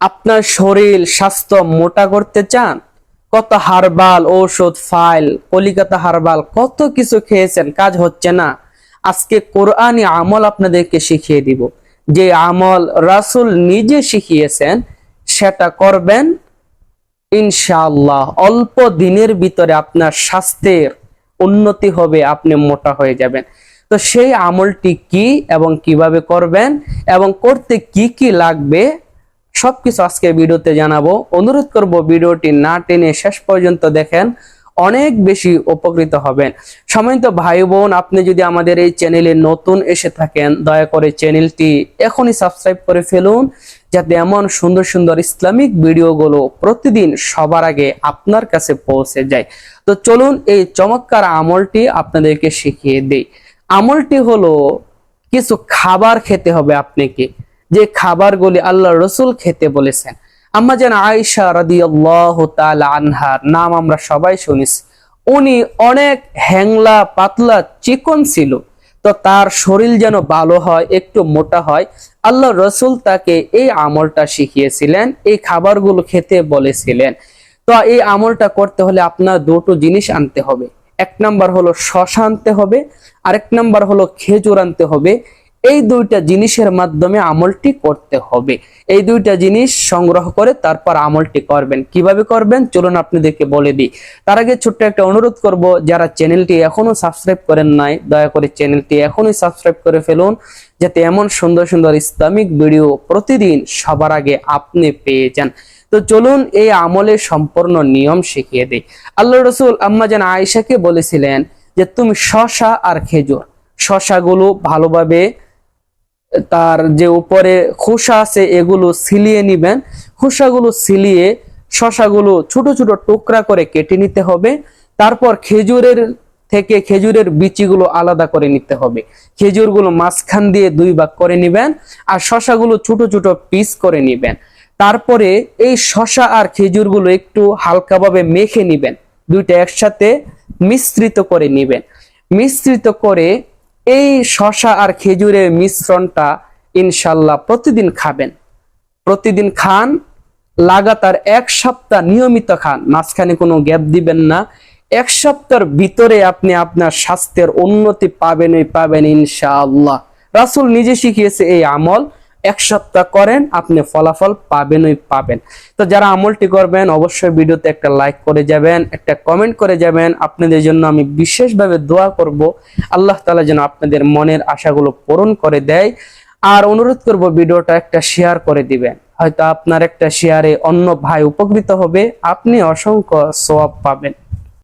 আপনার শরীর, স্বাস্থ্য মোটা করতে চান, কত হারবাল, ঔষধ, ফাইল, কলিকাতা হারবাল, কত কিছু খেয়েছেন, কাজ হচ্ছে না। আজকে কোরআনি আমল আপনাদেরকে শিখিয়ে দিব। যে আমল রাসুল নিজে শিখিয়েছেন, সেটা করবেন ইনশাআল্লাহ। অল্প দিনের ভিতরে আপনার স্বাস্থ্যের উন্নতি হবে, আপনি মোটা হয়ে যাবেন। তো সেই আমলটি কি এবং কীভাবে করবেন এবং করতে কি কি লাগবে সবকিছু আজকে ভিডিওতে জানাব। অনুরোধ করব ভিডিওটি না টেনে শেষ পর্যন্ত দেখেন, অনেক বেশি উপকৃত হবেন। সম্মানিত ভাই বোন আপনি যদি আমাদের এই চ্যানেলে নতুন এসে থাকেন, দয়া করে চ্যানেলটি এখনই সাবস্ক্রাইব করে ফেলুন, যাতে এমন সুন্দর সুন্দর ইসলামিক ভিডিওগুলো প্রতিদিন সবার আগে আপনার কাছে পৌঁছে যায়। তো চলুন এই চমৎকার আমলটি আপনাদেরকে শিখিয়ে দেই। আমলটি হলো, কিছু খাবার খেতে হবে আপনাকে। যে খাবারগুলি আল্লাহ রসুল খেতে বলেছেন। আম্মা যেন আয়সা রাদিয়াল্লাহ তাআলা আনহার নাম আমরা সবাই শুনিস উনি অনেক হ্যাংলা পাতলা চিকন ছিল, তো তার শরীর যেন ভালো হয়, একটু মোটা হয় আল্লাহ রসুল তাকে এই আমলটা শিখিয়েছিলেন, এই খাবারগুলো খেতে বলেছিলেন। তো এই আমলটা করতে হলে আপনার দুটো জিনিস আনতে হবে। এক নাম্বার হলো শশা আনতে হবে, আরেক নাম্বার হলো খেজুর আনতে হবে। এই দুইটা জিনিসের মাধ্যমে আমলটি করতে হবে। এই দুইটা জিনিস সংগ্রহ করে তারপর আমলটি করবেন। কীভাবে করবেন? চলুন আপনাদেরকে বলে দিই। তার আগে ছোট্ট একটা অনুরোধ করব, যারা চ্যানেলটি এখনও সাবস্ক্রাইব করেন নাই, দয়া করে চ্যানেলটি এখনই সাবস্ক্রাইব করে ফেলুন, যাতে এমন সুন্দর সুন্দর ইসলামিক ভিডিও প্রতিদিন সবার আগে আপনি পেয়ে যান। তো চলুন এই আমলের সম্পূর্ণ নিয়ম শিখিয়ে দিই। আল্লাহ রসুল আম্মাজান আয়েশাকে বলেছিলেন যে, তুমি শশা আর খেজুর, শশাগুলো ভালোভাবে তার যে উপরে খোসা আছে, এগুলো সিলিয়ে নিবেন। খোসাগুলো সিলিয়ে শশাগুলো ছোট ছোট টুকরা করে কেটে নিতে হবে। তারপর খেজুরের থেকে খেজুরের বিচিগুলো আলাদা করে নিতে হবে। খেজুরগুলো মাঝখান দিয়ে দুই ভাগ করে নিবেন আর শশাগুলো ছোট ছোট পিস করে নিবেন। তারপরে এই শশা আর খেজুরগুলো একটু হালকাভাবে মেখে নিবেন। দুইটা একসাথে মিশ্রিত করে নিবেন। মিশ্রিত করে এই শশা আর খেজুরের মিশ্রণটা ইনশাল্লাহ প্রতিদিন খাবেন। প্রতিদিন খান, লাগাতার এক সপ্তাহ নিয়মিত খান, মাঝখানে কোনো গ্যাপ দিবেন না। এক সপ্তাহের ভিতরে আপনি আপনার স্বাস্থ্যের উন্নতি পাবেনই পাবেন ইনশাআল্লাহ। রাসুল নিজে শিখিয়েছে এই আমল। এক সপ্তাহ করেন, আপনি ফলাফল পাবেনই পাবেন। তো যারা আমলটি করবেন, অবশ্যই ভিডিওতে একটা লাইক করে যাবেন, একটা কমেন্ট করে যাবেন। আপনাদের জন্য আমি বিশেষভাবে দোয়া করব। আল্লাহ তাআলা যেন আপনাদের মনের আশাগুলো পূরণ করে দেয়। আর অনুরোধ করব ভিডিওটা একটা শেয়ার করে দিবেন। হয়তো আপনার একটা শেয়ারে অন্য ভাই উপকৃত হবে, আপনি অসংখ্য সোয়াব পাবেন।